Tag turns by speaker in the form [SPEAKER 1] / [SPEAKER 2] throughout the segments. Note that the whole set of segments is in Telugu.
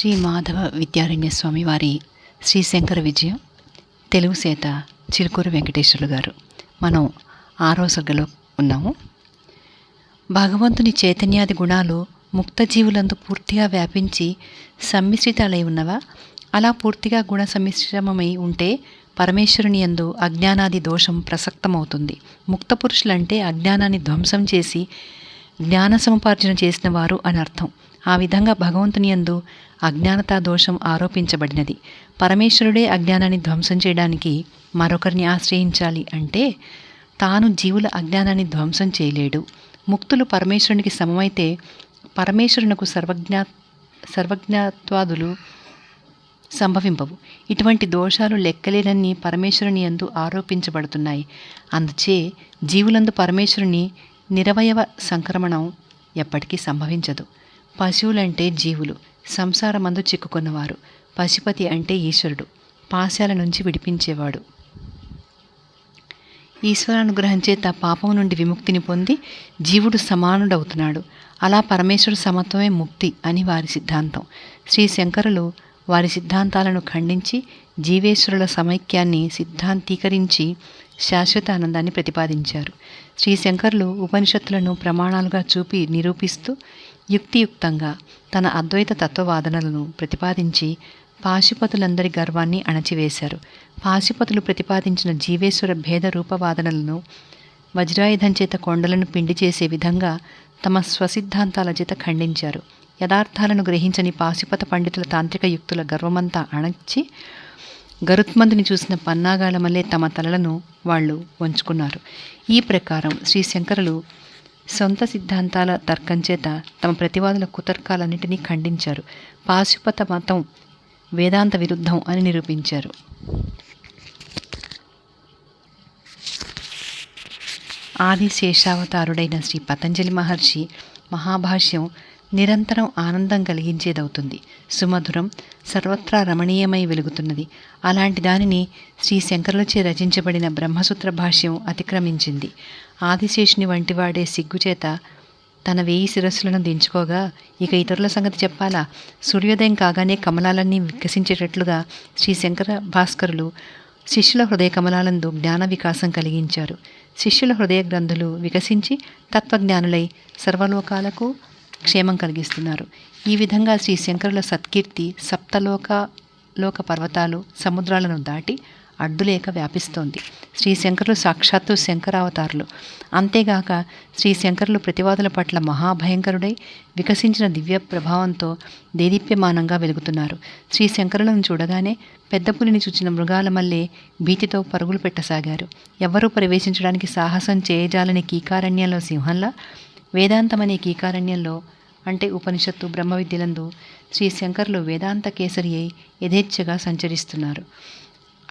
[SPEAKER 1] శ్రీ మాధవ విద్యారణ్య స్వామి వారి శ్రీ శంకర విజయం తెలుగు సేత చిలుకూరు వెంకటేశ్వరులు గారు. మనం ఆరో సగలో ఉన్నాము. భగవంతుని చైతన్యాది గుణాలు ముక్త జీవులందు పూర్తిగా వ్యాపించి సమ్మిశ్రితాలై ఉన్నవా? అలా పూర్తిగా గుణ సమ్మిశ్రమమై ఉంటే పరమేశ్వరుని యందు అజ్ఞానాది దోషం ప్రసక్తమవుతుంది. ముక్త పురుషులంటే అజ్ఞానాన్ని ధ్వంసం చేసి జ్ఞాన సముపార్జన చేసిన వారు అని అర్థం. ఆ విధంగా భగవంతుని యందు అజ్ఞానతా దోషం ఆరోపించబడినది. పరమేశ్వరుడే అజ్ఞానాన్ని ధ్వంసం చేయడానికి మరొకరిని ఆశ్రయించాలి అంటే తాను జీవుల అజ్ఞానాన్ని ధ్వంసం చేయలేడు. ముక్తులు పరమేశ్వరునికి సమమైతే పరమేశ్వరునకు సర్వజ్ఞా సర్వజ్ఞత్వాదులు సంభవింపవు. ఇటువంటి దోషాలు లెక్కలేనన్ని పరమేశ్వరుని యందు ఆరోపించబడుతున్నాయి. అందుచే జీవులందు పరమేశ్వరుని నిరవయవ సంక్రమణం ఎప్పటికీ సంభవించదు. పశువులంటే జీవులు సంసారమందు చిక్కుకున్నవారు. పశుపతి అంటే ఈశ్వరుడు పాశాల నుంచి విడిపించేవాడు. ఈశ్వరానుగ్రహం చేత పాపం నుండి విముక్తిని పొంది జీవుడు సమానుడవుతున్నాడు. అలా పరమేశ్వరుడు సమత్వమే ముక్తి అని వారి సిద్ధాంతం. శ్రీ శంకరులు వారి సిద్ధాంతాలను ఖండించి జీవేశ్వరుల సమైక్యాన్ని సిద్ధాంతీకరించి శాశ్వత ఆనందాన్ని ప్రతిపాదించారు. శ్రీ శంకరులు ఉపనిషత్తులను ప్రమాణాలుగా చూపి నిరూపిస్తూ యుక్తియుక్తంగా తన అద్వైత తత్వవాదనలను ప్రతిపాదించి పాశుపతులందరి గర్వాన్ని అణచివేశారు. పాశుపతులు ప్రతిపాదించిన జీవేశ్వర భేద రూపవాదనలను వజ్రాయుధం చేత కొండలను పిండి చేసే విధంగా తమ స్వసిద్ధాంతాల చేత ఖండించారు. యథార్థాలను గ్రహించని పాశుపత పండితుల తాంత్రిక యుక్తుల గర్వమంతా అణచి గరుత్మంతుని చూసిన పన్నాగాల మల్లే తమ తలలను వాళ్ళు వంచుకున్నారు. ఈ ప్రకారం శ్రీ శంకరులు సొంత సిద్ధాంతాల తర్కం చేత తమ ప్రతివాదుల కుతర్కాలన్నింటినీ ఖండించారు. పాశుపత మతం వేదాంత విరుద్ధం అని నిరూపించారు. ఆది శేషావతారుడైన శ్రీ పతంజలి మహర్షి మహాభాష్యం నిరంతరం ఆనందం కలిగించేదవుతుంది. సుమధురం సర్వత్రా రమణీయమై వెలుగుతున్నది. అలాంటి దానిని శ్రీ శంకరులచే రచించబడిన బ్రహ్మసూత్ర భాష్యం అతిక్రమించింది. ఆదిశేషుని వంటివాడే సిగ్గుచేత తన వేయి శిరస్సులను దించుకోగా ఇక ఇతరుల సంగతి చెప్పాలా? సూర్యోదయం కాగానే కమలాలన్నీ వికసించేటట్లుగా శ్రీ శంకర భాస్కరులు శిష్యుల హృదయ కమలాలందు జ్ఞాన వికాసం కలిగించారు. శిష్యుల హృదయ గ్రంథులు వికసించి తత్వజ్ఞానులై సర్వలోకాలకు క్షేమం కలిగిస్తున్నారు. ఈ విధంగా శ్రీ శంకరుల సత్కీర్తి సప్తలోక లోక పర్వతాలు సముద్రాలను దాటి అడ్డులేక వ్యాపిస్తోంది. శ్రీ శంకరులు సాక్షాత్తు శంకరావతారులు అంతేగాక శ్రీ శంకరులు ప్రతివాదుల పట్ల మహాభయంకరుడై వికసించిన దివ్య ప్రభావంతో దేదీప్యమానంగా వెలుగుతున్నారు. శ్రీ శంకరులను చూడగానే పెద్ద పులిని చూచిన మృగాల మల్లే భీతితో పరుగులు పెట్టసాగారు. ఎవ్వరూ ప్రవేశించడానికి సాహసం చేయజాలని కీకారణ్యంలో సింహంలా వేదాంతమనే కీకారణ్యంలో అంటే ఉపనిషత్తు బ్రహ్మ విద్యలందు శ్రీ శంకర్లు వేదాంత కేసరి అయి యథేచ్ఛగా సంచరిస్తున్నారు.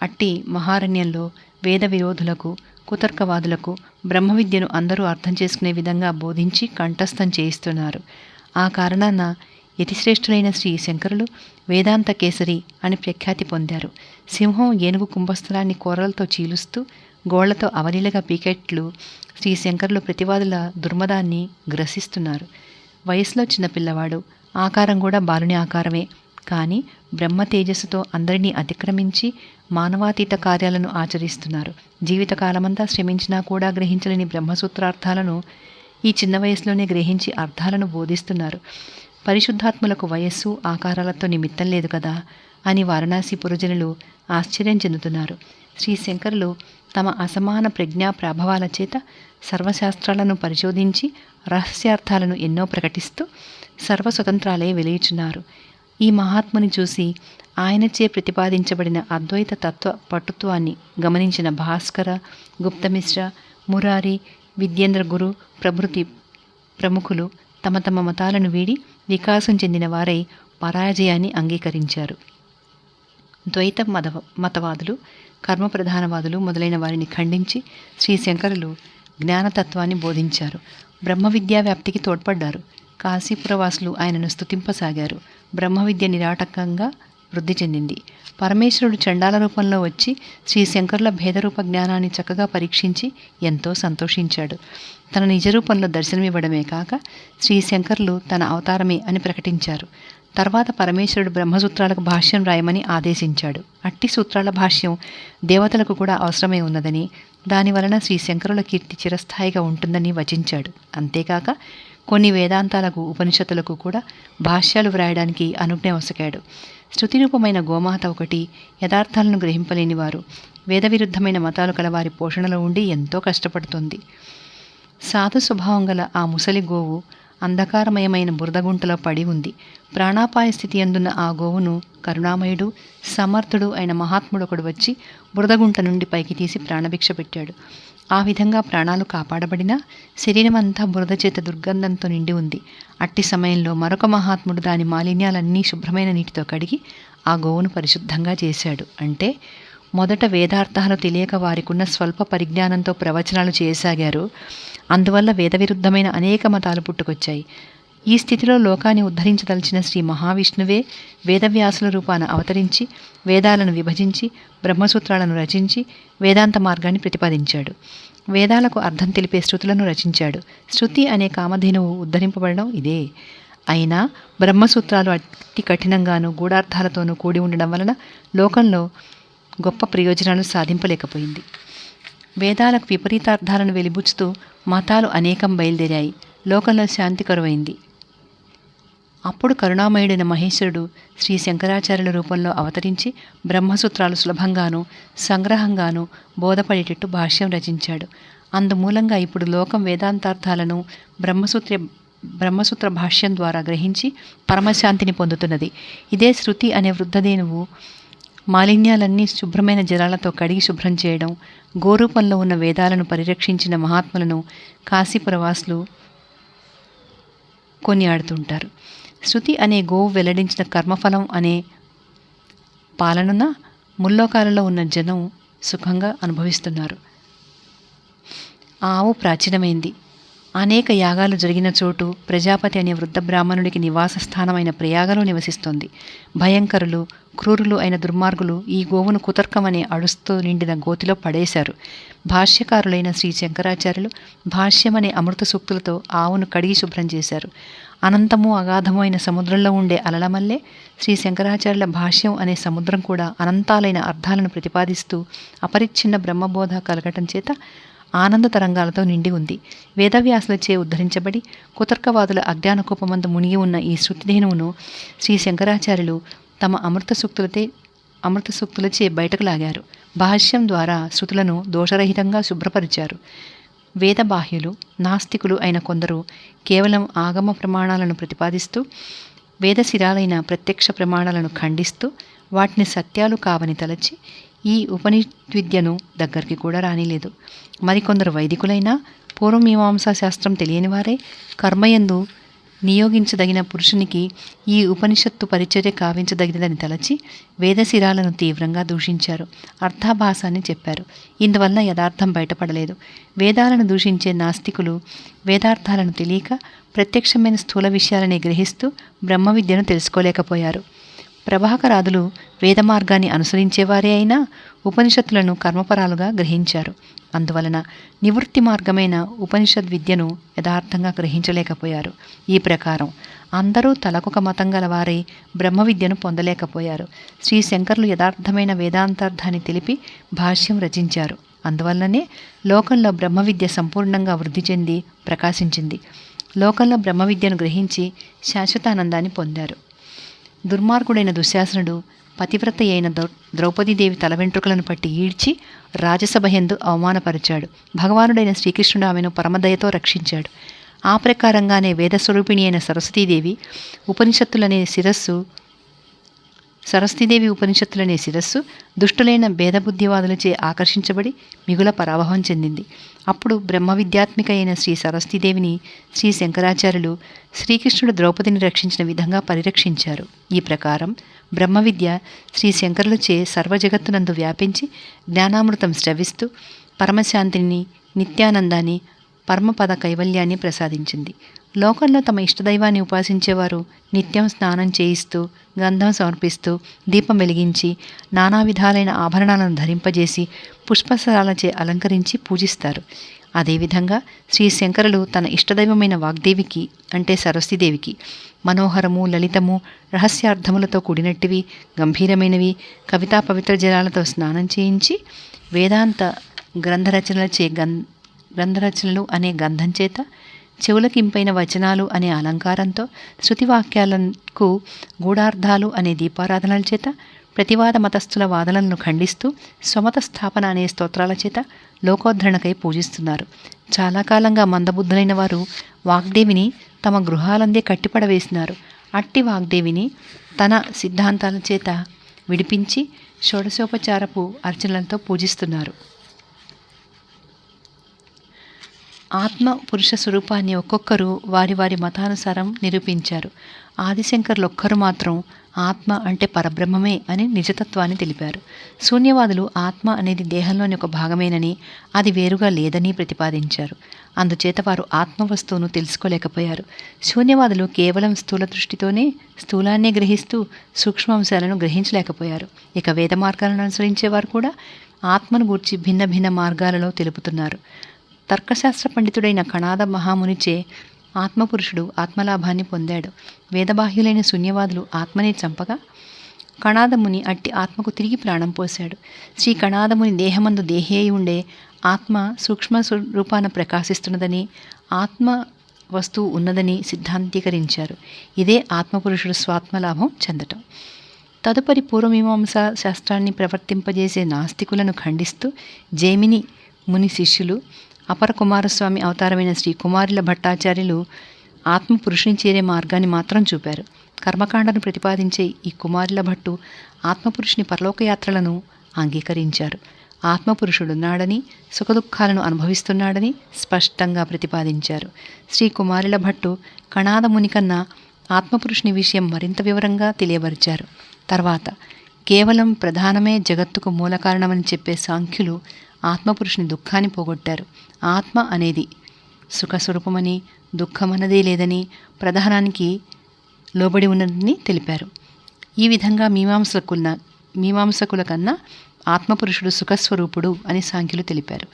[SPEAKER 1] అట్టి మహారణ్యంలో వేద విరోధులకు కుతర్కవాదులకు బ్రహ్మ విద్యను అందరూ అర్థం చేసుకునే విధంగా బోధించి కంఠస్థం చేయిస్తున్నారు. ఆ కారణాన యతిశ్రేష్ఠులైన శ్రీ శంకరులు వేదాంత కేసరి అని ప్రఖ్యాతి పొందారు. సింహం ఏనుగు కుంభస్థలాన్ని కూరలతో చీలుస్తూ గోళ్ళతో అవలీలగా పీకెట్లు శ్రీశంకర్లు ప్రతివాదుల దుర్మదాన్ని గ్రసిస్తున్నారు. వయసులో చిన్నపిల్లవాడు ఆకారం కూడా బాలుని ఆకారమే. కానీ బ్రహ్మ తేజస్సుతో అందరినీ అతిక్రమించి మానవాతీత కార్యాలను ఆచరిస్తున్నారు. జీవితకాలమంతా శ్రమించినా కూడా గ్రహించలేని బ్రహ్మసూత్రార్థాలను ఈ చిన్న వయసులోనే గ్రహించి అర్థాలను బోధిస్తున్నారు. పరిశుద్ధాత్ములకు వయస్సు ఆకారాలతో నిమిత్తం లేదు కదా అని వారణాసి పురజనులు ఆశ్చర్యం చెందుతున్నారు. శ్రీ శంకరులు తమ అసమాన ప్రజ్ఞా ప్రభావాల చేత సర్వశాస్త్రాలను పరిశోధించి రహస్యార్థాలను ఎన్నో ప్రకటిస్తూ సర్వస్వతంత్రాలే వెలియుచున్నారు. ఈ మహాత్ముని చూసి ఆయనచే ప్రతిపాదించబడిన అద్వైత తత్వ పటుత్వాన్ని గమనించిన భాస్కర గుప్తమిశ్ర మురారి విద్యేంద్ర గురు ప్రభృతి ప్రముఖులు తమ తమ మతాలను వీడి వికాసం చెందిన వారై పరాజయాన్ని అంగీకరించారు. ద్వైత మత మతవాదులు కర్మప్రధానవాదులు మొదలైన వారిని ఖండించి శ్రీ శంకరులు జ్ఞానతత్వాన్ని బోధించారు. బ్రహ్మ విద్యా వ్యాప్తికి తోడ్పడ్డారు. కాశీపురవాసులు ఆయనను స్తుతింపసాగారు. బ్రహ్మ విద్య నిరాటకంగా వృద్ధి చెందింది. పరమేశ్వరుడు చండాల రూపంలో వచ్చి శ్రీ శంకరుల భేదరూప జ్ఞానాన్ని చక్కగా పరీక్షించి ఎంతో సంతోషించాడు. తన నిజ రూపంలో దర్శనమివ్వడమే కాక శ్రీ శంకరులు తన అవతారమే అని ప్రకటించారు. తర్వాత పరమేశ్వరుడు బ్రహ్మసూత్రాలకు భాష్యం రాయమని ఆదేశించాడు. అట్టి సూత్రాల భాష్యం దేవతలకు కూడా అవసరమై ఉన్నదని దాని వలన శ్రీ శంకరుల కీర్తి చిరస్థాయిగా ఉంటుందని వచించాడు. అంతేకాక కొన్ని వేదాంతాలకు ఉపనిషత్తులకు కూడా భాష్యాలు వ్రాయడానికి అనుజ్ఞ వసకాడు. శృతిరూపమైన గోమాత ఒకటి యథార్థాలను గ్రహింపలేని వారు వేదవిరుద్ధమైన మతాలు మతాలు కలవారి పోషణలో ఉండి ఎంతో కష్టపడుతుంది. సాధు స్వభావం గల ఆ ముసలి గోవు అంధకారమయమైన బురదగుంటలో పడి ఉంది. ప్రాణాపాయ స్థితి అందున్న ఆ గోవును కరుణామయుడు సమర్థుడు అయిన మహాత్ముడు ఒకడు వచ్చి బురదగుంట నుండి పైకి తీసి ప్రాణభిక్ష పెట్టాడు. ఆ విధంగా ప్రాణాలు కాపాడబడినా శరీరమంతా బురద చేత దుర్గంధంతో నిండి ఉంది. అట్టి సమయంలో మరొక మహాత్ముడు దాని మాలిన్యాలన్నీ శుభ్రమైన నీటితో కడిగి ఆ గోవును పరిశుద్ధంగా చేశాడు. అంటే మొదట వేదార్థాలు తెలియక వారికున్న స్వల్ప పరిజ్ఞానంతో ప్రవచనాలు చేయసాగారు. అందువల్ల వేదవిరుద్ధమైన అనేక మతాలు పుట్టుకొచ్చాయి. ఈ స్థితిలో లోకాన్ని ఉద్ధరించదలిచిన శ్రీ మహావిష్ణువే వేదవ్యాసుల రూపాన అవతరించి వేదాలను విభజించి బ్రహ్మసూత్రాలను రచించి వేదాంత మార్గాన్ని ప్రతిపాదించాడు. వేదాలకు అర్థం తెలిపే శృతులను రచించాడు. శృతి అనే కామధేనువు ఉద్ధరింపబడడం ఇదే. అయినా బ్రహ్మసూత్రాలు అతి కఠినంగాను గూఢార్థాలతోనూ కూడి ఉండడం వలన లోకంలో గొప్ప ప్రయోజనాలు సాధింపలేకపోయింది. వేదాలకు విపరీతార్థాలను వెలిబుచ్చుతూ మతాలు అనేకం బయలుదేరాయి. లోకంలో శాంతి కరువైంది. అప్పుడు కరుణామయుడైన మహేశ్వరుడు శ్రీ శంకరాచార్యుల రూపంలో అవతరించి బ్రహ్మసూత్రాలు సులభంగాను సంగ్రహంగాను బోధపడేటట్టు భాష్యం రచించాడు. అందుమూలంగా ఇప్పుడు లోకం వేదాంతార్థాలను బ్రహ్మసూత్ర బ్రహ్మసూత్ర భాష్యం ద్వారా గ్రహించి పరమశాంతిని పొందుతున్నది. ఇదే శృతి అనే వృద్ధదేనువు మాలిన్యాలన్నీ శుభ్రమైన జలాలతో కడిగి శుభ్రం చేయడం గోరూపంలో ఉన్న వేదాలను పరిరక్షించిన మహాత్ములను కాశీపురవాసులు కొనియాడుతుంటారు. శృతి అనే గోవు వెల్లడించిన కర్మఫలం అనే పాలనన ముల్లోకాలలో ఉన్న జనం సుఖంగా అనుభవిస్తున్నారు. ఆవు ప్రాచీనమైంది. అనేక యాగాలు జరిగిన చోటు ప్రజాపతి అనే వృద్ధ బ్రాహ్మణుడికి నివాస స్థానమైన ప్రయాగలో నివసిస్తోంది. భయంకరులు క్రూరులు అయిన దుర్మార్గులు ఈ గోవును కుతర్కమనే అడుస్తూ నిండిన గోతిలో పడేశారు. భాష్యకారులైన శ్రీ శంకరాచార్యులు భాష్యమనే అమృత సూక్తులతో ఆవును కడిగి శుభ్రం చేశారు. అనంతము అగాధము అయిన సముద్రంలో ఉండే అలలమల్లే శ్రీ శంకరాచార్యుల భాష్యం అనే సముద్రం కూడా అనంతాలైన అర్థాలను ప్రతిపాదిస్తూ అపరిచ్ఛిన్న బ్రహ్మబోధ కలగటం చేత ఆనంద తరంగాలతో నిండి ఉంది. వేదవ్యాసులచే ఉద్ధరించబడి కుతర్కవాదుల అజ్ఞాన కోపమందు మునిగి ఉన్న ఈ శృతిధేనువును శ్రీ శంకరాచార్యులు తమ అమృత సూక్తులతే అమృత సూక్తులచే బయటకు లాగారు. భాష్యం ద్వారా శృతులను దోషరహితంగా శుభ్రపరిచారు. వేదబాహ్యులు నాస్తికులు అయిన కొందరు కేవలం ఆగమ ప్రమాణాలను ప్రతిపాదిస్తూ వేదశిరాలైన ప్రత్యక్ష ప్రమాణాలను ఖండిస్తూ వాటిని సత్యాలు కావని తలచి ఈ ఉపనివిద్యను దగ్గరికి కూడా రానిలేదు. మరికొందరు వైదికులైనా పూర్వమీమాంసా శాస్త్రం తెలియని వారే కర్మయందు నియోగించదగిన పురుషునికి ఈ ఉపనిషత్తు పరిచర్య కావించదగినదని తలచి వేదశిరాలను తీవ్రంగా దూషించారు. అర్థాభాసాన్ని చెప్పారు. ఇందువల్ల యథార్థం బయటపడలేదు. వేదాలను దూషించే నాస్తికులు వేదార్థాలను తెలియక ప్రత్యక్షమైన స్థూల విషయాలని గ్రహిస్తూ బ్రహ్మ విద్యను తెలుసుకోలేకపోయారు. ప్రభాకరాదులు వేద మార్గాన్ని అనుసరించేవారే అయినా ఉపనిషత్తులను కర్మపరాలుగా గ్రహించారు. అందువలన నివృత్తి మార్గమైన ఉపనిషద్ విద్యను యథార్థంగా గ్రహించలేకపోయారు. ఈ ప్రకారం అందరూ తలకొక మతం గలవారై బ్రహ్మ విద్యను పొందలేకపోయారు. శ్రీ శంకర్లు యథార్థమైన వేదాంతార్థాన్ని తెలిపి భాష్యం రచించారు. అందువల్లనే లోకంలో బ్రహ్మ విద్య సంపూర్ణంగా వృద్ధి చెంది ప్రకాశించింది. లోకంలో బ్రహ్మ విద్యను గ్రహించి శాశ్వతానందాన్ని పొందారు. దుర్మార్గుడైన దుశ్శాసనుడు పతివ్రత అయిన ద్రౌపదీదేవి తల వెంట్రుకలను పట్టి ఈడ్చి రాజసభ ఎందు అవమానపరిచాడు. భగవానుడైన శ్రీకృష్ణుడు ఆమెను పరమదయతో రక్షించాడు. ఆ ప్రకారంగానే వేదస్వరూపిణి అయిన సరస్వతీదేవి ఉపనిషత్తులనే శిరస్సు సరస్వతీదేవి ఉపనిషత్తులనే శిరస్సు దుష్టులైన భేదబుద్ధివాదులచే ఆకర్షించబడి మిగుల పరాభవం చెందింది. అప్పుడు బ్రహ్మ విద్యాత్మిక అయిన శ్రీ సరస్వతీదేవిని శ్రీ శంకరాచార్యులు శ్రీకృష్ణుడు ద్రౌపదిని రక్షించిన విధంగా పరిరక్షించారు. ఈ ప్రకారం బ్రహ్మ విద్య శ్రీ శంకరులచే సర్వజగత్తునందు వ్యాపించి జ్ఞానామృతం స్రవిస్తూ పరమశాంతిని నిత్యానందాన్ని పరమపద కైవల్యాన్ని ప్రసాదించింది. లోకంలో తమ ఇష్టదైవాన్ని ఉపాసించేవారు నిత్యం స్నానం చేయిస్తూ గంధం సమర్పిస్తూ దీపం వెలిగించి నానా విధాలైన ఆభరణాలను ధరింపజేసి పుష్పసరాలచే అలంకరించి పూజిస్తారు. అదేవిధంగా శ్రీ శంకరులు తన ఇష్టదైవమైన వాగ్దేవికి అంటే సరస్వతీదేవికి మనోహరము లలితము రహస్యార్థములతో కూడినట్టివి గంభీరమైనవి కవితా పవిత్ర జలాలతో స్నానం చేయించి వేదాంత గ్రంథరచనలచే గం గ్రంథరచనలు అనే గంధం చేత చెవులకింపైన వచనాలు అనే అలంకారంతో శృతివాక్యాలకు గూఢార్థాలు అనే దీపారాధనల చేత ప్రతివాద మతస్థుల వాదనలను ఖండిస్తూ స్వమత స్థాపన అనే స్తోత్రాల చేత లోకోద్ధరణకై పూజిస్తున్నారు. చాలా కాలంగా మందబుద్ధులైన వారు వాగ్దేవిని తమ గృహాలందే కట్టిపడవేసినారు. అట్టి వాగ్దేవిని తన సిద్ధాంతాల చేత విడిపించి షోడశోపచారపు అర్చనలతో పూజిస్తున్నారు. ఆత్మ పురుష స్వరూపాన్ని ఒక్కొక్కరు వారి వారి మతానుసారం నిరూపించారు. ఆదిశంకర్లు ఒక్కరు మాత్రం ఆత్మ అంటే పరబ్రహ్మమే అని నిజతత్వాన్ని తెలిపారు. శూన్యవాదులు ఆత్మ అనేది దేహంలోని ఒక భాగమేనని అది వేరుగా లేదని ప్రతిపాదించారు. అందుచేత వారు ఆత్మ వస్తువును తెలుసుకోలేకపోయారు. శూన్యవాదులు కేవలం స్థూల దృష్టితోనే స్థూలాన్నే గ్రహిస్తూ సూక్ష్మాంశాలను గ్రహించలేకపోయారు. ఇక వేద మార్గాలను అనుసరించేవారు కూడా ఆత్మను గూర్చి భిన్న భిన్న మార్గాలలో తెలుపుతున్నారు. తర్కశాస్త్ర పండితుడైన కణాద మహామునిచే ఆత్మపురుషుడు ఆత్మలాభాన్ని పొందాడు. వేదబాహ్యులైన శూన్యవాదులు ఆత్మనే చంపగా కణాదముని అట్టి ఆత్మకు తిరిగి ప్రాణం పోశాడు. శ్రీ కణాదముని దేహమందు దేహే ఉండే ఆత్మ సూక్ష్మ రూపాన ప్రకాశిస్తున్నదని ఆత్మ వస్తువు ఉన్నదని సిద్ధాంతీకరించారు. ఇదే ఆత్మపురుషుడు స్వాత్మలాభం చెందటం. తదుపరి పూర్వమీమాంస శాస్త్రాన్ని ప్రవర్తింపజేసే నాస్తికులను ఖండిస్తూ జైమిని ముని శిష్యులు అపర కుమారస్వామి అవతారమైన శ్రీ కుమారుల భట్టాచార్యులు ఆత్మ పురుషుని చేరే మార్గాన్ని మాత్రం చూపారు. కర్మకాండను ప్రతిపాదించే ఈ కుమారుల భట్టు ఆత్మపురుషుని పరలోకయాత్రలను అంగీకరించారు. ఆత్మపురుషుడున్నాడని సుఖదుఖాలను అనుభవిస్తున్నాడని స్పష్టంగా ప్రతిపాదించారు. శ్రీ కుమారుల భట్టు కణాదముని కన్నా ఆత్మపురుషుని విషయం మరింత వివరంగా తెలియబరిచారు తర్వాత కేవలం ప్రధానమే జగత్తుకు మూల కారణమని చెప్పే సాంఖ్యులు ఆత్మపురుషుని దుఃఖాన్ని పోగొట్టారు. ఆత్మ అనేది సుఖస్వరూపమని దుఃఖమన్నదే లేదని ప్రధానానికి లోబడి ఉన్నదని తెలిపారు. ఈ విధంగా మీమాంసకున్న మీమాంసకుల కన్నా ఆత్మపురుషుడు సుఖస్వరూపుడు అని సాంఖ్యులు తెలిపారు.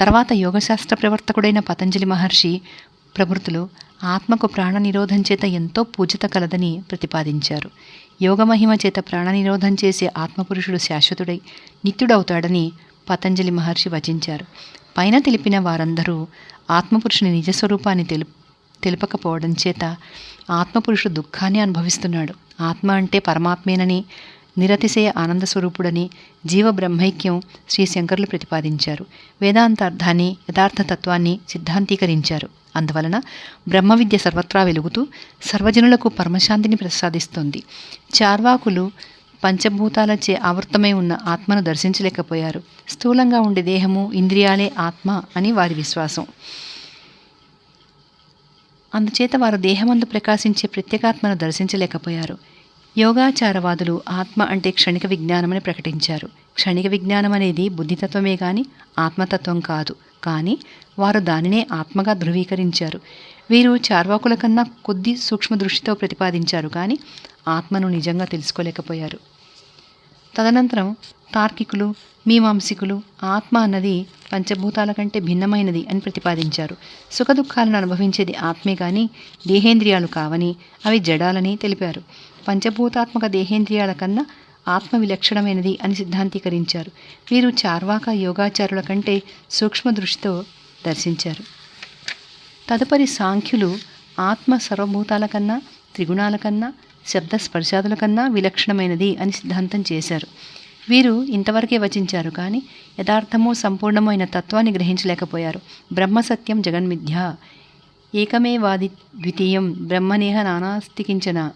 [SPEAKER 1] తర్వాత యోగశాస్త్ర ప్రవర్తకుడైన పతంజలి మహర్షి ప్రవృత్తులు ఆత్మకు ప్రాణనిరోధం చేత ఎంతో పూజిత కలదని ప్రతిపాదించారు. యోగమహిమ చేత ప్రాణ నిరోధం చేసే ఆత్మపురుషుడు శాశ్వతుడై నిత్యుడవుతాడని పతంజలి మహర్షి వచించారు. పైన తెలిపిన వారందరూ ఆత్మపురుషుని నిజస్వరూపాన్ని తెలు తెలుపకపోవడం చేత ఆత్మపురుషుడు దుఃఖాన్ని అనుభవిస్తున్నాడు. ఆత్మ అంటే పరమాత్మేనని నిరతిశయ ఆనంద స్వరూపుడని జీవ బ్రహ్మైక్యం శ్రీ శంకరులు ప్రతిపాదించారు. వేదాంత అర్థాన్ని యథార్థ తత్వాన్ని సిద్ధాంతీకరించారు. అందువలన బ్రహ్మ విద్య సర్వత్రా వెలుగుతూ సర్వజనులకు పరమశాంతిని ప్రసాదిస్తుంది. చార్వాకులు పంచభూతాలచే ఆవృతమై ఉన్న ఆత్మను దర్శించలేకపోయారు. స్థూలంగా ఉండే దేహము ఇంద్రియాలే ఆత్మ అని వారి విశ్వాసం. అందుచేత వారు దేహమందు ప్రకాశించే ప్రత్యేకాత్మను దర్శించలేకపోయారు. యోగాచారవాదులు ఆత్మ అంటే క్షణిక విజ్ఞానమని ప్రకటించారు. క్షణిక విజ్ఞానం అనేది బుద్ధితత్వమే కానీ ఆత్మతత్వం కాదు. కానీ వారు దానినే ఆత్మగా ధృవీకరించారు. వీరు చార్వాకుల కన్నా కొద్ది సూక్ష్మ దృష్టితో ప్రతిపాదించారు. కానీ ఆత్మను నిజంగా తెలుసుకోలేకపోయారు. తదనంతరం తార్కికులు మీమాంసికులు ఆత్మ అన్నది పంచభూతాల కంటే భిన్నమైనది అని ప్రతిపాదించారు. సుఖదుఖాలను అనుభవించేది ఆత్మే కానీ దేహేంద్రియాలు కావని అవి జడాలని తెలిపారు. పంచభూతాత్మక దేహేంద్రియాల కన్నా ఆత్మ విలక్షణమైనది అని సిద్ధాంతీకరించారు. వీరు చార్వాక యోగాచారుల కంటే సూక్ష్మ దృష్టితో దర్శించారు. తదుపరి సాంఖ్యులు ఆత్మ సర్వభూతాల కన్నా త్రిగుణాల కన్నా శబ్ద స్పర్శాదుల కన్నా విలక్షణమైనది అని సిద్ధాంతం చేశారు. వీరు ఇంతవరకే వచించారు కానీ యథార్థము సంపూర్ణమైన తత్వాన్ని గ్రహించలేకపోయారు. బ్రహ్మసత్యం జగన్మిథ్య. ఏకమేవాది ద్వితీయం బ్రహ్మనేహ నానాస్తికించన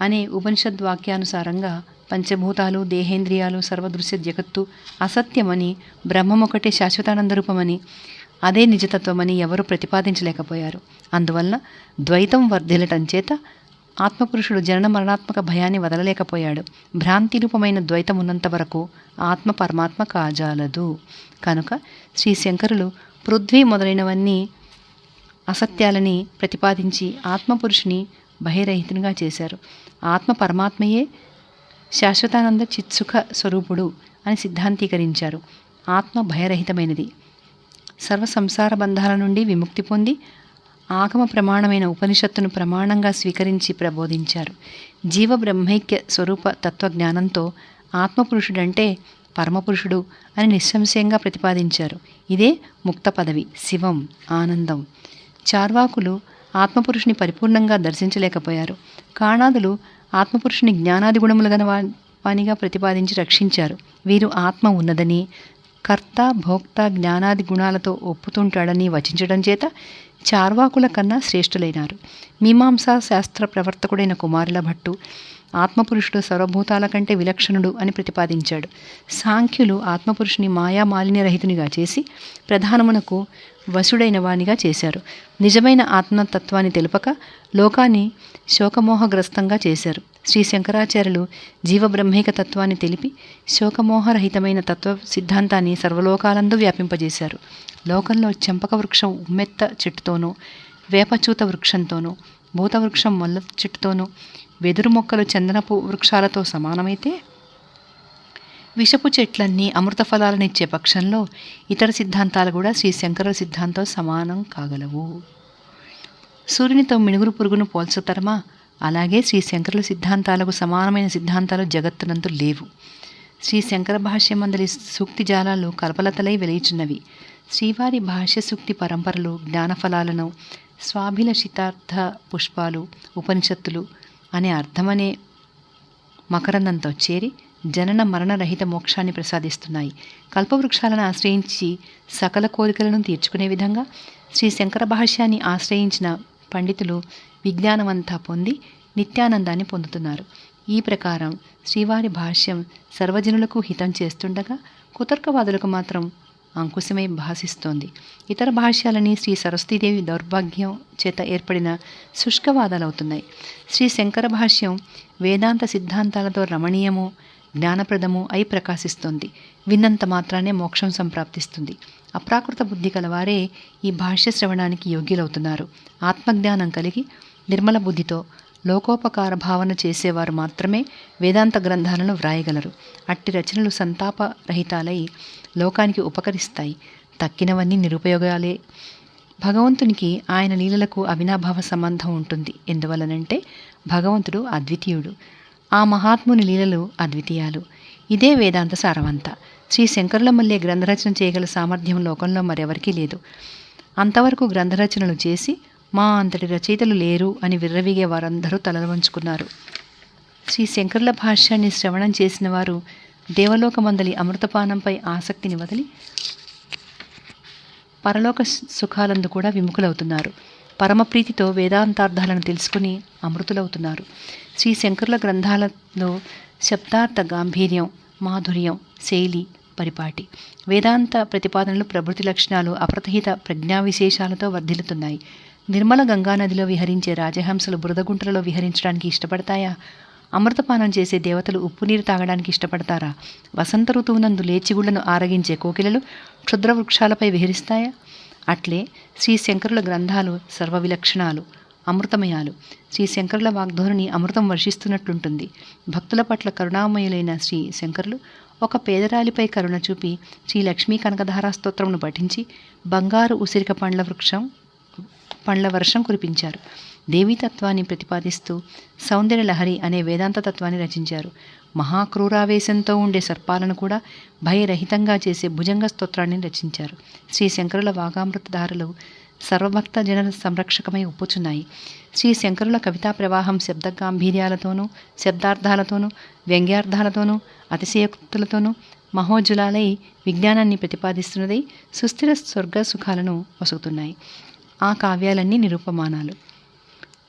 [SPEAKER 1] అనే ఉపనిషద్ వాక్యానుసారంగా పంచభూతాలు దేహేంద్రియాలు సర్వదృశ్య జగత్తు అసత్యమని బ్రహ్మమొకటే శాశ్వతానంద రూపమని అదే నిజతత్వమని ఎవరు ప్రతిపాదించలేకపోయారు. అందువల్ల ద్వైతం వర్ధిల్లటం చేత ఆత్మపురుషుడు జనన మరణాత్మక భయాన్ని వదలలేకపోయాడు. భ్రాంతి రూపమైన ద్వైతం ఉన్నంత వరకు ఆత్మ పరమాత్మ కాజాలదు. కనుక శ్రీ శంకరులు పృథ్వీ మొదలైనవన్నీ అసత్యాలని ప్రతిపాదించి ఆత్మపురుషుని బహిరహితునిగా చేశారు. ఆత్మ పరమాత్మయే శాశ్వతానంద చిత్సుఖ స్వరూపుడు అని సిద్ధాంతీకరించారు. ఆత్మ భయరహితమైనది సర్వ సంసార బంధాల నుండి విముక్తి పొంది ఆగమ ప్రమాణమైన ఉపనిషత్తును ప్రమాణంగా స్వీకరించి ప్రబోధించారు. జీవ బ్రహ్మైక్య స్వరూప తత్వజ్ఞానంతో ఆత్మపురుషుడంటే పరమపురుషుడు అని నిస్సంశయంగా ప్రతిపాదించారు. ఇదే ముక్త పదవి శివం ఆనందం. చార్వాకులు ఆత్మపురుషుని పరిపూర్ణంగా దర్శించలేకపోయారు. కాణాదులు ఆత్మపురుషుని జ్ఞానాది గుణములు గల వానిగా ప్రతిపాదించి రక్షించారు. వీరు ఆత్మ ఉన్నదని కర్త భోక్త జ్ఞానాది గుణాలతో ఒప్పుతుంటాడని వచించడం చేత చార్వాకుల కన్నా శ్రేష్ఠులైనారు. మీమాంసా శాస్త్ర ప్రవర్తకుడైన కుమారుల భట్టు ఆత్మపురుషుడు సర్వభూతాల కంటే విలక్షణుడు అని ప్రతిపాదించాడు. సాంఖ్యులు ఆత్మపురుషుని మాయా మాలిన్యరహితునిగా చేసి ప్రధానమునకు వశుడైన వానిగా చేశారు. నిజమైన ఆత్మతత్వాన్ని తెలుపక లోకాన్ని శోకమోహగ్రస్తంగా చేశారు. శ్రీ శంకరాచార్యులు జీవబ్రహ్మేక తత్వాన్ని తెలిపి శోకమోహరహితమైన తత్వ సిద్ధాంతాన్ని సర్వలోకాలందు వ్యాపింపజేశారు. లోకంలో చెంపక వృక్షం ఉమ్మెత్త చెట్టుతోనూ వేపచూత వృక్షంతోనూ భూతవృక్షం మొల్ల చెట్టుతోనూ వెదురు మొక్కలు చందనపు వృక్షాలతో సమానమైతే విషపు చెట్లన్నీ అమృత ఫలాలనిచ్చే పక్షంలో ఇతర సిద్ధాంతాలు కూడా శ్రీ శంకర సిద్ధాంతం సమానం కాగలవు. సూర్యునితో మినుగురు పురుగును పోల్చుతారమా అలాగే శ్రీ శంకరుల సిద్ధాంతాలకు సమానమైన సిద్ధాంతాలు జగత్తునందు లేవు. శ్రీ శంకర భాష్యమందలి సూక్తి జాలాలు కల్పలతలై వెలియుచున్నవి. శ్రీవారి భాష్య సూక్తి పరంపరలు జ్ఞానఫలాలను స్వాభిలషితార్థ పుష్పాలు ఉపనిషత్తులు అనే అర్థమనే మకరందంతో చేరి జనన మరణరహిత మోక్షాన్ని ప్రసాదిస్తున్నాయి. కల్పవృక్షాలను ఆశ్రయించి సకల కోరికలను తీర్చుకునే విధంగా శ్రీ శంకర భాష్యాన్ని ఆశ్రయించిన పండితులు విజ్ఞానమంతా పొంది నిత్యానందాన్ని పొందుతున్నారు. ఈ ప్రకారం శ్రీవారి భాష్యం సర్వజనులకు హితం చేస్తుండగా కుతర్కవాదులకు మాత్రం అంకుశమై భాసిస్తోంది. ఇతర భాష్యాలని శ్రీ సరస్వతీదేవి దౌర్భాగ్యం చేత ఏర్పడిన శుష్కవాదాలవుతున్నాయి. శ్రీ శంకర భాష్యం వేదాంత సిద్ధాంతాలతో రమణీయము జ్ఞానప్రదము అయి ప్రకాశిస్తోంది. విన్నంత మాత్రానే మోక్షం సంప్రాప్తిస్తుంది. అప్రాకృత బుద్ధి కలవారే ఈ భాష్య శ్రవణానికి యోగ్యులవుతున్నారు. ఆత్మజ్ఞానం కలిగి నిర్మల బుద్ధితో లోకోపకార భావన చేసేవారు మాత్రమే వేదాంత గ్రంథాలను వ్రాయగలరు. అట్టి రచనలు సంతాపరహితాలై లోకానికి ఉపకరిస్తాయి. తక్కినవన్నీ నిరుపయోగాలే. భగవంతునికి ఆయన లీలలకు అవినాభావ సంబంధం ఉంటుంది. ఎందువలనంటే భగవంతుడు అద్వితీయుడు. ఆ మహాత్ముని లీలలు అద్వితీయాలు. ఇదే వేదాంత సారవంత. శ్రీ శంకరుల మల్లె గ్రంథరచన చేయగల సామర్థ్యం లోకంలో మరెవరికీ లేదు. అంతవరకు గ్రంథరచనలు చేసి మా అంతటి రచయితలు లేరు అని విర్రవీగే వారందరూ తలలు వంచుకున్నారు. శ్రీ శంకరుల భాష్యాన్ని శ్రవణం చేసిన వారు దేవలోకమందలి అమృతపానంపై ఆసక్తిని వదిలి పరలోక సుఖాలందు కూడా విముఖులవుతున్నారు. పరమప్రీతితో వేదాంతార్థాలను తెలుసుకుని అమృతులవుతున్నారు. శ్రీ శంకరుల గ్రంథాలలో శబ్దార్థ గాంభీర్యం మాధుర్యం శైలి పరిపాటి. వేదాంత ప్రతిపాదనలు ప్రభృతి లక్షణాలు అప్రతహిత ప్రజ్ఞా విశేషాలతో వర్ధిల్లుతున్నాయి. నిర్మల గంగానదిలో విహరించే రాజహంసలు బురదగుంటలలో విహరించడానికి ఇష్టపడతాయా? అమృతపానం చేసే దేవతలు ఉప్పు నీరు తాగడానికి ఇష్టపడతారా? వసంత ఋతువునందు లేచిగుళ్ళను ఆరగించే కోకిలలు క్షుద్ర వృక్షాలపై విహరిస్తాయా? అట్లే శ్రీ శంకరుల గ్రంథాలు సర్వవిలక్షణాలు. అమృతమయాలు. శ్రీ శంకరుల వాగ్ధోరణి అమృతం వర్షిస్తున్నట్లుంటుంది. భక్తుల పట్ల కరుణామయులైన శ్రీ శంకరులు ఒక పేదరాలిపై కరుణ చూపి శ్రీ లక్ష్మీ కనకధారా స్తోత్రమును పఠించి బంగారు ఉసిరిక పండ్ల వృక్షం పండ్ల వర్షం కురిపించారు. దేవీతత్వాన్ని ప్రతిపాదిస్తూ సౌందర్య లహరి అనే వేదాంత తత్వాన్ని రచించారు. మహాక్రూరావేశంతో ఉండే సర్పాలను కూడా భయరహితంగా చేసే భుజంగ స్తోత్రాన్ని రచించారు. శ్రీ శంకరుల వాగామృతధారలు సర్వభక్త జన సంరక్షకమై ఒప్పుచున్నాయి. శ్రీ శంకరుల కవితా ప్రవాహం శబ్ద గాంభీర్యాలతోనూ శబ్దార్థాలతోనూ వ్యంగ్యార్థాలతోనూ అతిశయోక్తులతోనూ మహోజ్జులాలై విజ్ఞానాన్ని ప్రతిపాదిస్తున్నదై సుస్థిర స్వర్గ సుఖాలను వసుకుతున్నాయి. ఆ కావ్యాలన్నీ నిరూపమానాలు.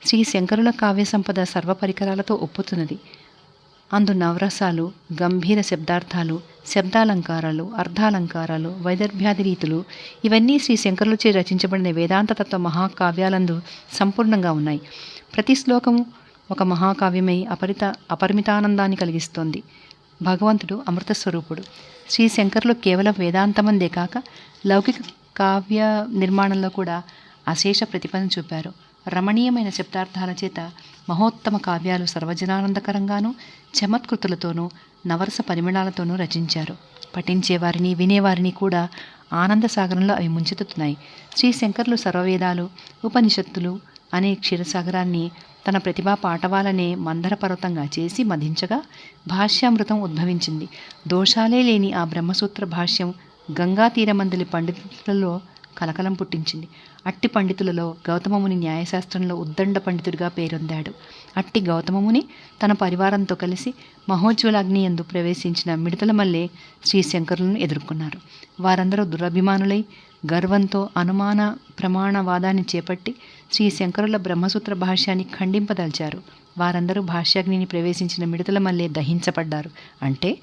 [SPEAKER 1] శ్రీ శంకరుల కావ్య సంపద సర్వ పరికరాలతో ఒప్పుతున్నది. అందు నవరసాలు గంభీర శబ్దార్థాలు శబ్దాలంకారాలు అర్థాలంకారాలు వైదర్భ్యాది రీతులు ఇవన్నీ శ్రీ శంకరులచే రచించబడిన వేదాంత తత్వ మహాకావ్యాలందు సంపూర్ణంగా ఉన్నాయి. ప్రతి శ్లోకము ఒక మహాకావ్యమై అపరిత అపరిమితానందాన్ని కలిగిస్తోంది. భగవంతుడు అమృత స్వరూపుడు శ్రీ శంకరులు కేవలం వేదాంతమందే కాక లౌకిక కావ్య నిర్మాణంలో కూడా అశేష ప్రతిభను చూపారు. రమణీయమైన శబ్దార్థాల చేత మహోత్తమ కావ్యాలు సర్వజనానందకరంగానూ చమత్కృతులతోనూ నవరస పరిమళాలతోనూ రచించారు. పఠించేవారిని వినేవారిని కూడా ఆనంద సాగరంలో అవి ముంచెత్తుతున్నాయి. శ్రీ శంకర్లు సర్వవేదాలు ఉపనిషత్తులు అనే క్షీరసాగరాన్ని తన ప్రతిభా పాటవాలనే మందర పర్వతంగా చేసి మధించగా భాష్యామృతం ఉద్భవించింది. దోషాలే లేని ఆ బ్రహ్మసూత్ర భాష్యం గంగా తీరమందలి పండితులలో కలకలం పుట్టించింది. అట్టి పండితులలో గౌతమముని న్యాయశాస్త్రంలో ఉద్దండ పండితుడిగా పేరొందాడు. అట్టి గౌతమముని తన పరివారంతో కలిసి మహోజ్వలాగ్ని ఎందు ప్రవేశించిన మిడతల మల్లె శ్రీశంకరులను ఎదుర్కొన్నారు. వారందరూ దురభిమానులై గర్వంతో అనుమాన ప్రమాణవాదాన్ని చేపట్టి శ్రీ శంకరుల బ్రహ్మసూత్ర భాష్యాన్ని ఖండింపదల్చారు. వారందరూ భాష్యాగ్నిని ప్రవేశించిన మిడతల మల్లె దహించబడ్డారు. అంటే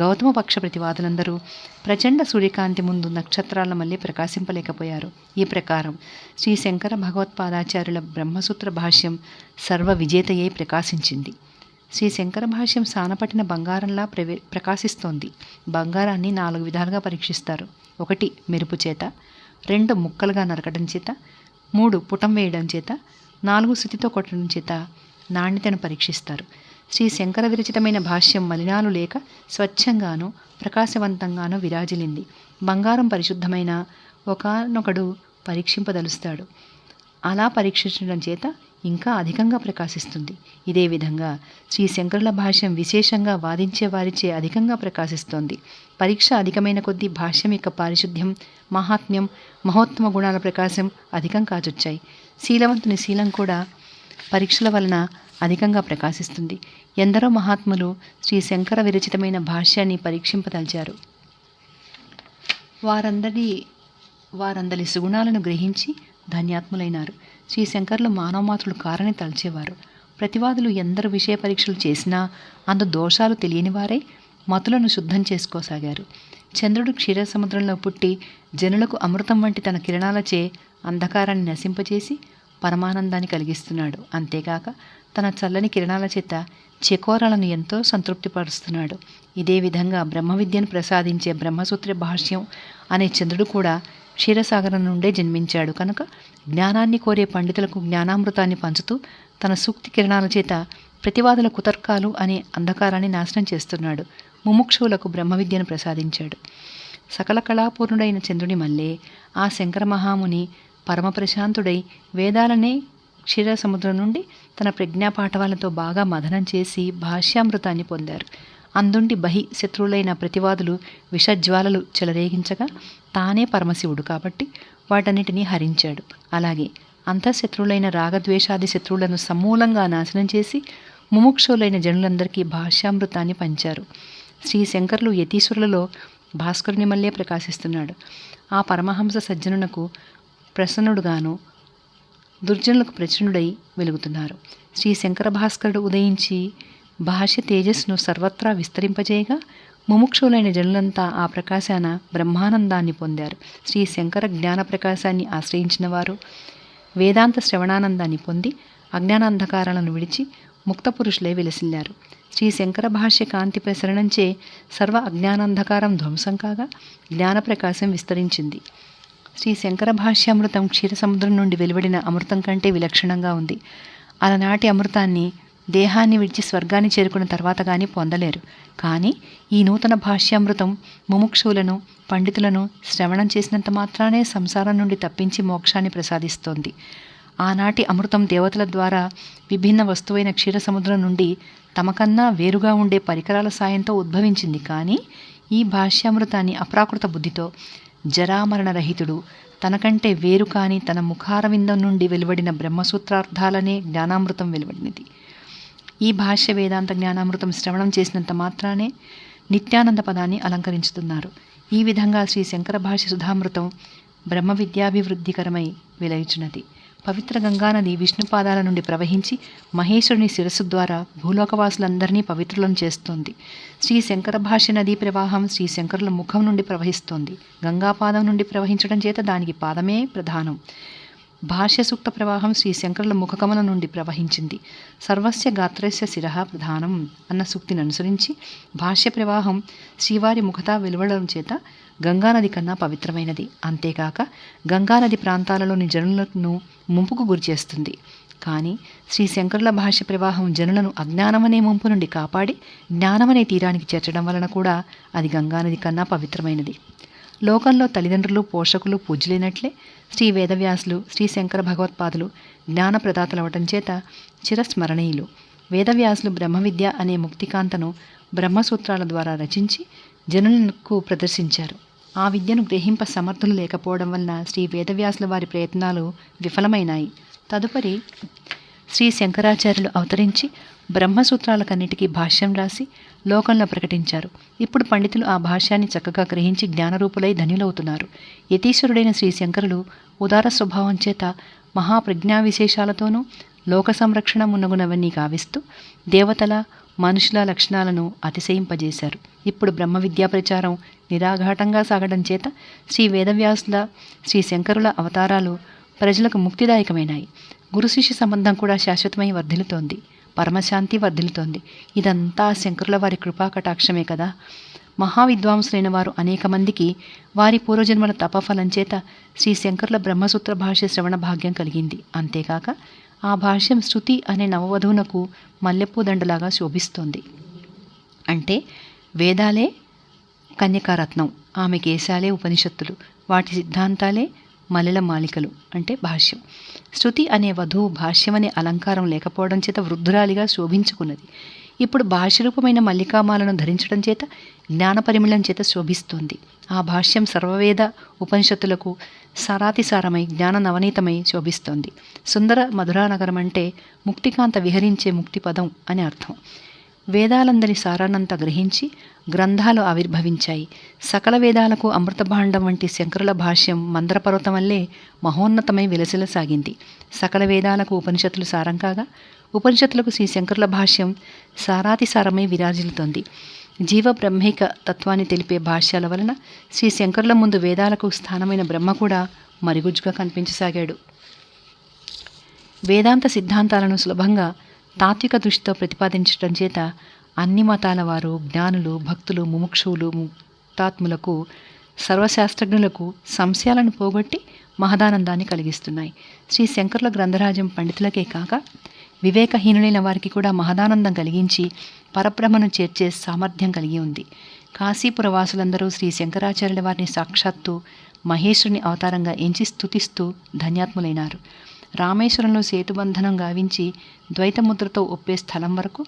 [SPEAKER 1] గౌతమ పక్ష ప్రతివాదులందరూ ప్రచండ సూర్యకాంతి ముందు నక్షత్రాల మళ్ళీ ప్రకాశింపలేకపోయారు. ఈ ప్రకారం శ్రీ శంకర భగవత్పాదాచార్యుల బ్రహ్మసూత్ర భాష్యం సర్వ విజేతయే ప్రకాశించింది. శ్రీ శంకర భాష్యం సానపట్టిన బంగారంలా ప్రవే ప్రకాశిస్తోంది. బంగారాన్ని నాలుగు విధాలుగా పరీక్షిస్తారు. ఒకటి మెరుపు చేత రెండు ముక్కలుగా నరకడం చేత మూడు పుటం వేయడం చేత నాలుగు శృతితో కొట్టడం చేత నాణ్యతను పరీక్షిస్తారు. శ్రీ శంకర విరచితమైన భాష్యం మలినాలు లేక స్వచ్ఛంగానూ ప్రకాశవంతంగానూ విరాజిలింది బంగారం పరిశుద్ధమైన ఒకనొకడు పరీక్షింపదలుస్తాడు. అలా పరీక్షించడం చేత ఇంకా అధికంగా ప్రకాశిస్తుంది. ఇదే విధంగా శ్రీ శంకరుల భాష్యం విశేషంగా వాదించే వారిచే అధికంగా ప్రకాశిస్తోంది. పరీక్ష అధికమైన కొద్దీ భాష్యం యొక్క పారిశుద్ధ్యం మహాత్మ్యం మహోత్తమ గుణాల ప్రకాశం అధికం కాచొచ్చాయి శీలవంతుని శీలం కూడా పరీక్షల వలన అధికంగా ప్రకాశిస్తుంది. ఎందరో మహాత్ములు శ్రీ శంకర విరచితమైన భాష్యాన్ని పరీక్షింపదలిచారు. వారందరి వారందరి సుగుణాలను గ్రహించి ధన్యాత్ములైనారు. శ్రీ శంకర్లు మానవమాతృలు కారని తలచేవారు. ప్రతివాదులు ఎందరు విషయ పరీక్షలు చేసినా అందు దోషాలు తెలియనివారై మతులను శుద్ధం చేసుకోసాగారు. చంద్రుడు క్షీర సముద్రంలో పుట్టి జనులకు అమృతం వంటి తన కిరణాలచే అంధకారాన్ని నశింపచేసి పరమానందాన్ని కలిగిస్తున్నాడు. అంతేకాక తన చల్లని కిరణాల చేత చెకోరాలను ఎంతో సంతృప్తిపరుస్తున్నాడు. ఇదే విధంగా బ్రహ్మ విద్యను ప్రసాదించే బ్రహ్మసూత్ర భాష్యం అనే చంద్రుడు కూడా క్షీరసాగరం నుండే జన్మించాడు. కనుక జ్ఞానాన్ని కోరే పండితులకు జ్ఞానామృతాన్ని పంచుతూ తన సూక్తి కిరణాల చేత ప్రతివాదుల కుతర్కాలు అనే అంధకారాన్ని నాశనం చేస్తున్నాడు. ముముక్షువులకు బ్రహ్మ విద్యను ప్రసాదించాడు. సకల కళాపూర్ణుడైన చంద్రుని మల్లే ఆ శంకర మహాముని పరమ ప్రశాంతుడై వేదాలనే క్షీర సముద్రం నుండి తన ప్రజ్ఞాపాఠవాలతో బాగా మదనం చేసి భాష్యామృతాన్ని పొందారు. అందుండి బహి శత్రువులైన ప్రతివాదులు విషజ్వాలలు చెలరేగించగా తానే పరమశివుడు కాబట్టి వాటన్నిటినీ హరించాడు. అలాగే అంతఃశత్రువులైన రాగద్వేషాది శత్రువులను సమూలంగా నాశనం చేసి ముముక్షులైన జనులందరికీ భాష్యామృతాన్ని పంచారు. శ్రీ శంకర్లు యతీశ్వరులలో భాస్కరుని మల్లే ప్రకాశిస్తున్నాడు. ఆ పరమహంస సజ్జనునకు ప్రసన్నుడుగాను దుర్జనులకు ప్రచునుడై వెలుగుతున్నారు. శ్రీ శంకర భాస్కరుడు ఉదయించి భాష్య తేజస్సును సర్వత్రా విస్తరింపజేయగా ముముక్షులైన జనులంతా ఆ ప్రకాశాన బ్రహ్మానందాన్ని పొందారు. శ్రీ శంకర జ్ఞాన ప్రకాశాన్ని ఆశ్రయించిన వారు వేదాంత శ్రవణానందాన్ని పొంది అజ్ఞానాంధకారాలను విడిచి ముక్త పురుషులే వెలసిల్లారు. శ్రీ శంకర భాష్య కాంతి ప్రసరణంచే సర్వ అజ్ఞానాంధకారం ధ్వంసం కాగా జ్ఞానప్రకాశం విస్తరించింది. శ్రీ శంకర భాష్యామృతం క్షీరసముద్రం నుండి వెలువడిన అమృతం కంటే విలక్షణంగా ఉంది. అలనాటి అమృతాన్ని దేహాన్ని విడిచి స్వర్గాన్ని చేరుకున్న తర్వాత కానీ పొందలేరు. కానీ ఈ నూతన భాష్యామృతం ముముక్షువులను పండితులను శ్రవణం చేసినంత మాత్రానే సంసారం నుండి తప్పించి మోక్షాన్ని ప్రసాదిస్తోంది. ఆనాటి అమృతం దేవతల ద్వారా విభిన్న వస్తువైన క్షీరసముద్రం నుండి తమకన్నా వేరుగా ఉండే పరికరాల సాయంతో ఉద్భవించింది. కానీ ఈ భాష్యామృతాన్ని అప్రాకృత బుద్ధితో జరామరణరహితుడు తనకంటే వేరు కాని తన ముఖారవిందం నుండి వెలువడిన బ్రహ్మసూత్రార్థాలనే జ్ఞానామృతం వెలువడినది. ఈ భాష్య వేదాంత జ్ఞానామృతం శ్రవణం చేసినంత మాత్రానే నిత్యానంద పదాన్ని అలంకరించుతున్నారు. ఈ విధంగా శ్రీ శంకర భాష్య సుధామృతం బ్రహ్మ విద్యాభివృద్ధికరమై విలయించినది పవిత్ర గంగానది విష్ణుపాదాల నుండి ప్రవహించి మహేశ్వరుని శిరస్సు ద్వారా భూలోకవాసులందరినీ పవిత్రులను చేస్తోంది. శ్రీ శంకర భాష్య నదీ ప్రవాహం శ్రీ శంకరుల ముఖం నుండి ప్రవహిస్తోంది. గంగాపాదం నుండి ప్రవహించడం చేత దానికి పాదమే ప్రధానం. భాష్య సూక్త ప్రవాహం శ్రీ శంకరుల ముఖకమల నుండి ప్రవహించింది. సర్వస్య గాత్రస్య శిరహ ప్రధానం అన్న సూక్తిని అనుసరించి భాష్య ప్రవాహం శ్రీవారి ముఖత వెలువడడం చేత గంగానది కన్నా పవిత్రమైనది. అంతేకాక గంగానది ప్రాంతాలలోని జనులను ముంపుకు గురిచేస్తుంది కానీ శ్రీ శంకరుల భాష్య ప్రవాహం జనులను అజ్ఞానమనే ముంపు నుండి కాపాడి జ్ఞానమనే తీరానికి చేర్చడం వలన కూడా అది గంగానది కన్నా పవిత్రమైనది. లోకంలో తల్లిదండ్రులు పోషకులు పూజ్యులైనట్లే శ్రీ వేదవ్యాసులు శ్రీ శంకర భగవత్పాదులు జ్ఞాన ప్రదాతలవటం చేత చిరస్మరణీయులు. వేదవ్యాసులు బ్రహ్మ విద్య అనే ముక్తికాంతను బ్రహ్మసూత్రాల ద్వారా రచించి జనులకు ప్రదర్శించారు. ఆ విద్యను గ్రహింప సమర్థులు లేకపోవడం వలన శ్రీ వేదవ్యాసుల వారి ప్రయత్నాలు విఫలమైనాయి. తదుపరి శ్రీ శంకరాచార్యులు అవతరించి బ్రహ్మసూత్రాలకన్నిటికీ భాష్యం రాసి లోకంలో ప్రకటించారు. ఇప్పుడు పండితులు ఆ భాష్యాన్ని చక్కగా గ్రహించి జ్ఞానరూపులై ధన్యులవుతున్నారు. యతీశ్వరుడైన శ్రీ శంకరులు ఉదార స్వభావం చేత మహాప్రజ్ఞా విశేషాలతోనూ లోక సంరక్షణ మున్నగునవన్నీ గావిస్తూ దేవతల మనుషుల లక్షణాలను అతిశయింపజేశారు. ఇప్పుడు బ్రహ్మ విద్యా ప్రచారం నిరాఘాటంగా సాగడం చేత శ్రీ వేదవ్యాసుల శ్రీ శంకరుల అవతారాలు ప్రజలకు ముక్తిదాయకమైనాయి. గురు శిష్య సంబంధం కూడా శాశ్వతమై వర్ధిల్లుతోంది. పరమశాంతి వర్ధిల్లుతోంది. ఇదంతా శంకరుల వారి కృపా కటాక్షమే కదా. మహావిద్వాంసులైన వారు అనేక మందికి వారి పూర్వజన్మల తపఫలం చేత శ్రీ శంకరుల బ్రహ్మసూత్ర భాష్య శ్రవణ భాగ్యం కలిగింది. అంతేకాక ఆ భాష్యం శృతి అనే నవవధువునకు మల్లెపూదండలాగా శోభిస్తోంది. అంటే వేదాలే కన్యకారత్నం ఆమె కేశాలే ఉపనిషత్తులు వాటి సిద్ధాంతాలే మలెల మాలికలు అంటే భాష్యం. శృతి అనే వధువు భాష్యమనే అలంకారం లేకపోవడం చేత వృద్ధురాలిగా శోభించుకున్నది. ఇప్పుడు భాష్యరూపమైన మల్లికామాలను ధరించడం చేత జ్ఞానపరిమిళం చేత శోభిస్తోంది. ఆ భాష్యం సర్వవేద ఉపనిషత్తులకు సారాతిసారమై జ్ఞాన నవనీతమై శోభిస్తోంది. సుందర మధురానగరం అంటే ముక్తికాంత విహరించే ముక్తి పదం అని అర్థం. వేదాలందరి సారానంతా గ్రహించి గ్రంథాలు ఆవిర్భవించాయి. సకల వేదాలకు అమృతభాండం వంటి శంకరుల భాష్యం మందరపర్వతం వల్లే మహోన్నతమై విలసిలసాగింది. సకల వేదాలకు ఉపనిషత్తులు సారం కాగా ఉపనిషత్తులకు శ్రీ శంకరుల భాష్యం సారాతిసారమై విరాజిల్లుతోంది. జీవ బ్రహ్మైక తత్వాన్ని తెలిపే భాష్యాల వలన శ్రీ శంకరుల ముందు వేదాలకు స్థానమైన బ్రహ్మ కూడా మరుగుజ్జుగా కనిపించసాగాడు. వేదాంత సిద్ధాంతాలను సులభంగా తాత్విక దృష్టితో ప్రతిపాదించడం చేత అన్ని మతాల వారు జ్ఞానులు భక్తులు ముముక్షువులు ముక్తాత్ములకు సర్వశాస్త్రజ్ఞులకు సంశయాలను పోగొట్టి మహదానందాన్ని కలిగిస్తున్నాయి. శ్రీ శంకరుల గ్రంథరాజ్యం పండితులకే కాక వివేకహీనులైన వారికి కూడా మహదానందం కలిగించి పరబ్రహ్మను చేర్చే సామర్థ్యం కలిగి ఉంది. కాశీపుర వాసులందరూ శ్రీ శంకరాచార్యుల వారిని సాక్షాత్తు మహేశ్వరుని అవతారంగా ఎంచి స్తుతిస్తూ ధన్యాత్ములైనారు. రామేశ్వరంలో సేతుబంధనం గావించి ద్వైతముద్రతో ఒప్పే స్థలం వరకు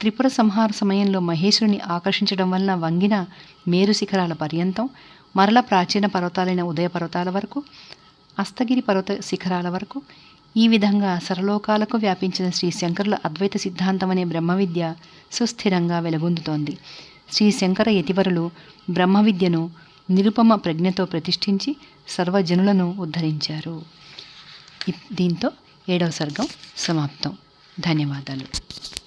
[SPEAKER 1] త్రిపుర సంహార సమయంలో మహేశ్వరుని ఆకర్షించడం వలన వంగిన మేరు శిఖరాల పర్యంతం మరల ప్రాచీన పర్వతాలైన ఉదయ పర్వతాల వరకు అస్తగిరి పర్వత శిఖరాల వరకు ఈ విధంగా సరలోకాలకు వ్యాపించిన శ్రీ శంకరుల అద్వైత సిద్ధాంతం అనే బ్రహ్మ విద్య సుస్థిరంగా వెలుగొందుతోంది. శ్రీ శంకర యతివరులు బ్రహ్మ విద్యను నిరుపమ ప్రజ్ఞతో ప్రతిష్ఠించి సర్వజనులను ఉద్ధరించారు. దీంతో ఏడవ సర్గం సమాప్తం. ధన్యవాదాలు.